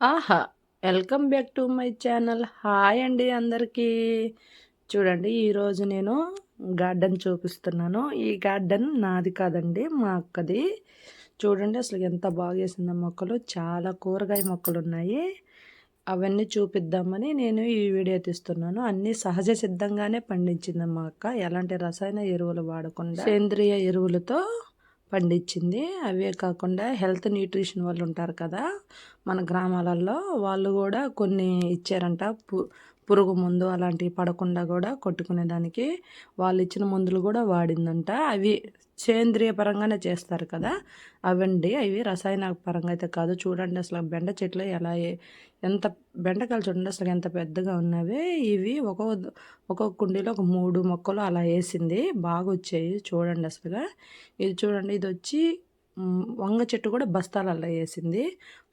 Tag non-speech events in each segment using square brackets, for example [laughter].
ఆహా! Welcome back to my channel. Hi అండి అందరికీ. చూడండి ఈరోజు నేను గార్డెన్ చూపిస్తున్నాను. ఈ గార్డెన్ నాది కాదండి మా అక్కది. చూడండి అసలు ఎంత బాగేసిందో మొక్కలు. చాలా కూరగాయ మొక్కలు ఉన్నాయి అవన్నీ చూపిద్దామని నేను ఈ వీడియో తీస్తున్నాను. అన్నీ సహజ సిద్ధంగానే పండించింది మా అక్క. ఎలాంటి రసాయన ఎరువులు వాడకుండా సేంద్రియ ఎరువులతో పండించింది. అవే కాకుండా హెల్త్ న్యూట్రిషన్ వాళ్ళు ఉంటారు కదా మన గ్రామాలలో వాళ్ళు కూడా కొన్ని ఇచ్చారంట. పు పురుగు మందు అలాంటివి పడకుండా కూడా కొట్టుకునేదానికి వాళ్ళు ఇచ్చిన మందులు కూడా వాడిందంట. అవి సేంద్రియ పరంగానే చేస్తారు కదా. అవండి అవి రసాయన పరంగా అయితే కాదు. చూడండి అసలు బెండ చెట్లు ఎలా ఎంత బెండకాయలు చూడండి అసలు ఎంత పెద్దగా ఉన్నవి. ఇవి ఒక ఒక్కొక్క కుండీలో ఒక మూడు మొక్కలు అలా వేసింది. బాగా వచ్చాయి చూడండి అసలుగా. ఇది చూడండి ఇది వచ్చి వంగ చెట్టు కూడా బస్తాలల్లో వేసింది.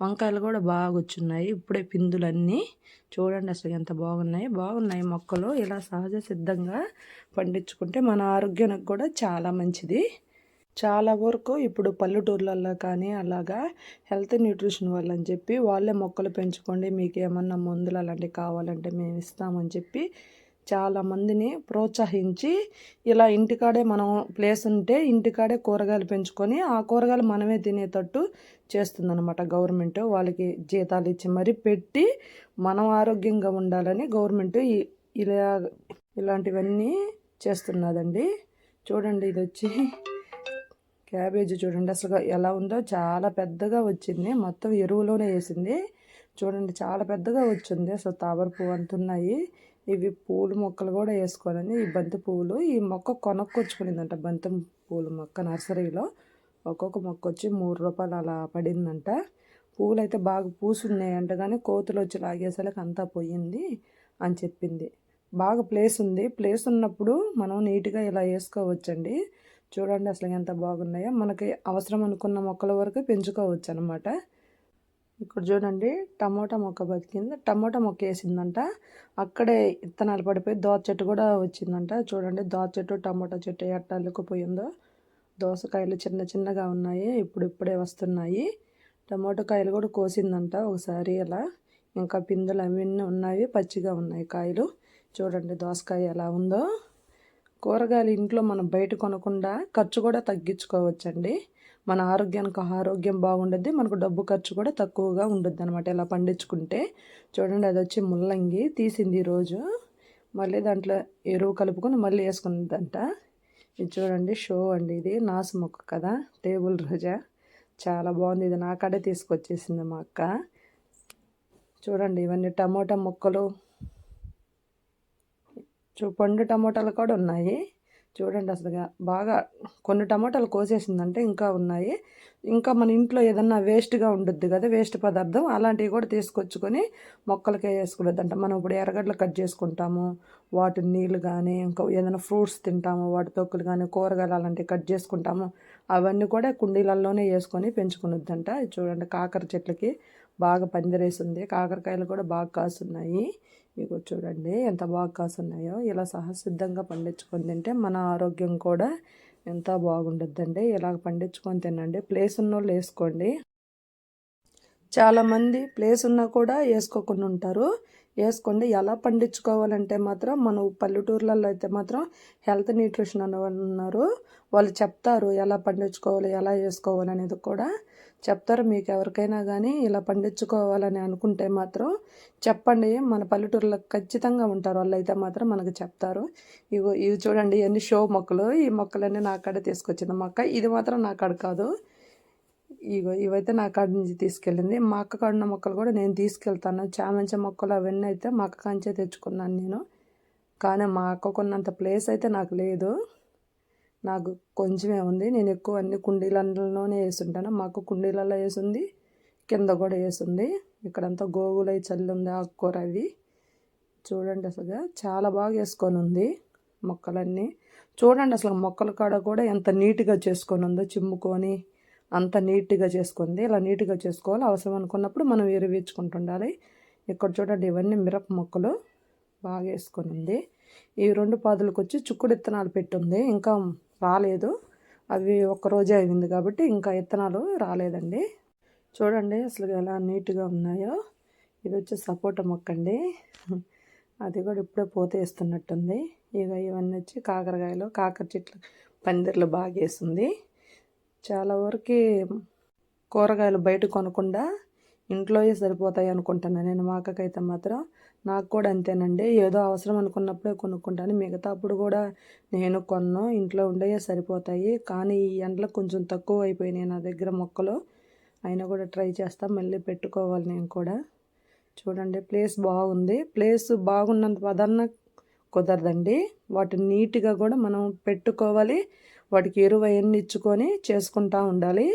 వంకాయలు కూడా బాగా వచ్చున్నాయి ఇప్పుడే పిందులన్నీ చూడండి అసలు ఎంత బాగున్నాయి. బాగున్నాయి మొక్కలు. ఇలా సహజ సిద్ధంగా పండించుకుంటే మన ఆరోగ్యానికి కూడా చాలా మంచిది. చాలా వరకు ఇప్పుడు పల్లెటూర్లలో కానీ అలాగా హెల్త్ న్యూట్రిషన్ వాళ్ళని చెప్పి వాళ్ళే మొక్కలు పెంచుకోండి మీకు ఏమన్నా మందులు అలాంటివి కావాలంటే మేము ఇస్తామని చెప్పి చాలామందిని ప్రోత్సహించి ఇలా ఇంటికాడే మనం ప్లేస్ ఉంటే ఇంటికాడే కూరగాయలు పెంచుకొని ఆ కూరగాయలు మనమే తినేటట్టు చేస్తుందన్నమాట గవర్నమెంట్. వాళ్ళకి జీతాలు ఇచ్చి మరీ పెట్టి మనం ఆరోగ్యంగా ఉండాలని గవర్నమెంట్ ఇలా ఇలాంటివన్నీ చేస్తున్నదండి. చూడండి ఇది వచ్చి క్యాబేజీ చూడండి అసలు ఎలా ఉందో. చాలా పెద్దగా వచ్చింది. మొత్తం ఎరువులోనే వేసింది. చూడండి చాలా పెద్దగా వచ్చింది. అసలు తామర పువ్వు అంతున్నాయి ఇవి పూల మొక్కలు కూడా వేసుకోవాలని ఈ బంతి పువ్వులు ఈ మొక్క కొనుక్కొచ్చుకునిందంట బంతి పూల మొక్క నర్సరీలో. ఒక్కొక్క మొక్క వచ్చి మూడు రూపాయలు అలా పడిందంట. పువ్వులు అయితే బాగా పూసున్నాయంట కానీ కోతులు వచ్చి లాగేసరికి అంతా పోయింది అని చెప్పింది. బాగా ప్లేస్ ఉంది. ప్లేస్ ఉన్నప్పుడు మనం నీట్గా ఇలా వేసుకోవచ్చండి. చూడండి అసలు ఎంత బాగున్నాయో. మనకి అవసరం అనుకున్న మొక్కల వరకు పెంచుకోవచ్చు అనమాట ఇక్కడ చూడండి టమోటా మొక్క బతికింది. టమోటా మొక్క వేసిందంట. అక్కడే ఇత్తనాలు పడిపోయి దోస చెట్టు కూడా వచ్చిందంట. చూడండి దోస చెట్టు టమోటా చెట్టు ఎట్ట అల్లుకుపోయిందో. దోసకాయలు చిన్న చిన్నగా ఉన్నాయి ఇప్పుడు ఇప్పుడే వస్తున్నాయి. టమోటా కాయలు కూడా కోసిందంట ఒకసారి అలా. ఇంకా పిందులు అవన్నీ ఉన్నాయి పచ్చిగా ఉన్నాయి కాయలు. చూడండి దోసకాయ ఎలా ఉందో. కూరగాయలు ఇంట్లో మనం బయట కొనకుండా ఖర్చు కూడా తగ్గించుకోవచ్చండి. మన ఆరోగ్యానికి ఆరోగ్యం బాగుండద్ది మనకు డబ్బు ఖర్చు కూడా తక్కువగా ఉండద్ది అనమాట ఇలా పండించుకుంటే చూడండి అది వచ్చి ముల్లంగి తీసింది ఈరోజు మళ్ళీ దాంట్లో ఎరువు కలుపుకొని మళ్ళీ వేసుకుందంట. ఇది చూడండి షో అండి ఇది. నాసు మొక్క కదా టేబుల్ రోజా. చాలా బాగుంది ఇది. నా కాడే తీసుకొచ్చేసింది మా అక్క. చూడండి ఇవన్నీ టమోటా మొక్కలు. చూ పండు టమోటాలు కూడా ఉన్నాయి. చూడండి అసలుగా బాగా కొన్ని టమాటాలు కోసేసిందంటే ఇంకా ఉన్నాయి. ఇంకా మన ఇంట్లో ఏదన్నా వేస్ట్గా ఉండుద్ది కదా వేస్ట్ పదార్థం అలాంటివి కూడా తీసుకొచ్చుకొని మొక్కలకే వేసుకునేదంట మనం ఇప్పుడు ఎర్రగడ్డలు కట్ చేసుకుంటాము వాటి నీళ్ళు కానీ ఇంకా ఏదైనా ఫ్రూట్స్ తింటాము వాటి తొక్కులు కానీ కూరగాయలు అలాంటివి కట్ చేసుకుంటాము అవన్నీ కూడా కుండీలలోనే వేసుకొని పెంచుకునేదంట చూడండి కాకర చెట్లకి బాగా పందిరేసింది. కాకరకాయలు కూడా బాగా కాసున్నాయి. ఇగో చూడండి ఎంత బాగా కాసున్నాయో. ఇలా సహసిద్ధంగా పండించుకొని తింటే మన ఆరోగ్యం కూడా ఎంత బాగుండద్దండి. ఇలా పండించుకొని తినండి. ప్లేస్ ఉన్న వాళ్ళు వేసుకోండి. చాలామంది ప్లేస్ ఉన్నా కూడా వేసుకోకుండా ఉంటారు. వేసుకోండి. ఎలా పండించుకోవాలంటే మాత్రం మన పల్లెటూర్లలో అయితే మాత్రం హెల్త్ న్యూట్రిషన్ అన్న వాళ్ళు ఉన్నారు. వాళ్ళు చెప్తారు ఎలా పండించుకోవాలి ఎలా వేసుకోవాలి అనేది కూడా. చెప్తారు. మీకు ఎవరికైనా కానీ ఇలా పండించుకోవాలని అనుకుంటే మాత్రం చెప్పండి. మన పల్లెటూరులో ఖచ్చితంగా ఉంటారు. వాళ్ళు అయితే మాత్రం మనకు చెప్తారు. ఇవి ఇవి చూడండి ఎన్ని షో మొక్కలు. ఈ మొక్కలన్నీ నా కాడ తీసుకొచ్చింది మొక్క ఇది మాత్రం నా కాడ కాదు. ఇగో ఇవైతే నా కాడ నుంచి తీసుకెళ్ళింది. మా అక్క కాడిన మొక్కలు కూడా నేను తీసుకెళ్తాను. చామంచ మొక్కలు అవన్నీ అయితే మా అక్క కాంచే తెచ్చుకున్నాను నేను. కానీ మా అక్కకున్నంత ప్లేస్ అయితే నాకు లేదు. నాకు కొంచెమే ఉంది. నేను ఎక్కువ అన్ని కుండీలలోనే వేసుంటాను. మాకు కుండీలలో వేసింది కింద కూడా వేసింది. ఇక్కడంతా గోగులై చల్లి ఉంది ఆకుకూర అవి. చూడండి అసలు చాలా బాగా వేసుకొని ఉంది మొక్కలన్నీ. చూడండి అసలు మొక్కల కాడ కూడా ఎంత నీట్గా చేసుకొని ఉందో చిమ్ముకొని. అంత నీట్గా చేసుకుంది. ఇలా నీట్గా చేసుకోవాలి అవసరం అనుకున్నప్పుడు మనం ఎరువించుకుంటుండాలి ఇక్కడ చూడండి ఇవన్నీ మిరప మొక్కలు బాగా వేసుకొని ఉంది ఈ రెండు పాదులకు వచ్చి చుక్కుడు ఇత్తనాలు పెట్టుంది. ఇంకా రాలేదు. అవి ఒక్కరోజే అయింది కాబట్టి ఇంకా ఇత్తనాలు రాలేదండి. చూడండి అసలు ఎలా నీట్గా ఉన్నాయో. ఇది వచ్చి సపోటా మొక్క అండి. అది కూడా ఇప్పుడే పూత వేస్తున్నట్టుంది. ఇక ఇవన్నీ వచ్చి కాకరకాయలు కాకర చెట్లు పందిర్లు బాగా వేసింది. చాలా వరకు కూరగాయలు బయట కొనకుండా ఇంట్లోయే సరిపోతాయి అనుకుంటున్నాను నేను మా అక్కకైతే మాత్రం నాకు కూడా అంతేనండి. ఏదో అవసరం అనుకున్నప్పుడే కొనుక్కుంటాను. మిగతా అప్పుడు కూడా నేను కొన్ను ఇంట్లో ఉండేవే సరిపోతాయి. కానీ ఈ ఎండలకు కొంచెం తక్కువ అయిపోయినాయి నా దగ్గర మొక్కలు. అయినా కూడా ట్రై చేస్తాను మళ్ళీ పెట్టుకోవాలి నేను కూడా. చూడండి ప్లేస్ బాగుంది. ప్లేస్ బాగున్నంత పదన్న కుదరదండి. వాటిని నీట్గా కూడా మనం పెట్టుకోవాలి. వాటికి ఎరువు అవన్నీ ఇచ్చుకొని చేసుకుంటూ ఉండాలి.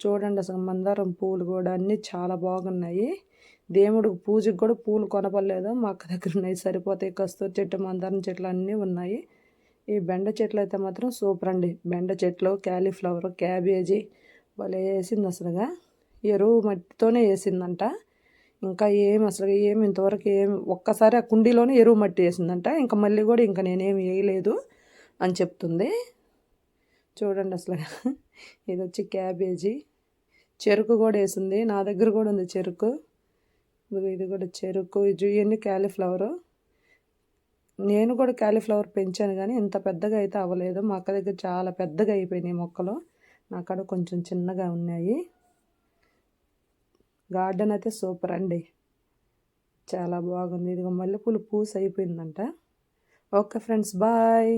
చూడండి అసలు మందారం పూలు కూడా అన్నీ చాలా బాగున్నాయి. దేవుడికి పూజకి కూడా పూలు కొనపడలేదు. మా అక్క దగ్గర ఉన్నాయి. సరిపోతాయి కస్తూరి చెట్టు మందారం చెట్లు అన్నీ ఉన్నాయి. ఈ బెండ చెట్లు అయితే మాత్రం సూపర్ అండి. బెండ చెట్లు క్యాలీఫ్లవర్ క్యాబేజీ భలే వేసింది అసలుగా. ఎరువు మట్టితోనే వేసిందంట. ఇంకా ఏం అసలు ఏమి ఇంతవరకు ఏమి ఒక్కసారి ఆ కుండీలోనే ఎరువు మట్టి వేసిందంట. ఇంకా మళ్ళీ కూడా ఇంకా నేనేమి వేయలేదు అని చెప్తుంది. చూడండి అసలు [laughs] ఇది వచ్చి క్యాబేజీ. చెరుకు కూడా వేసింది. నా దగ్గర కూడా ఉంది చెరుకు. ఇది కూడా చెరుకు. ఇవన్నీ క్యాలీఫ్లవరు. నేను కూడా క్యాలీఫ్లవర్ పెంచాను కానీ ఇంత పెద్దగా అయితే అవ్వలేదు. మా అక్క దగ్గర చాలా పెద్దగా అయిపోయినాయి మొక్కలు. నా కాడ కొంచెం చిన్నగా ఉన్నాయి. గార్డెన్ అయితే సూపర్ అండి. చాలా బాగుంది. ఇదిగో మల్లెపూలు పూసి అయిపోయిందంట ఓకే ఫ్రెండ్స్ బాయ్.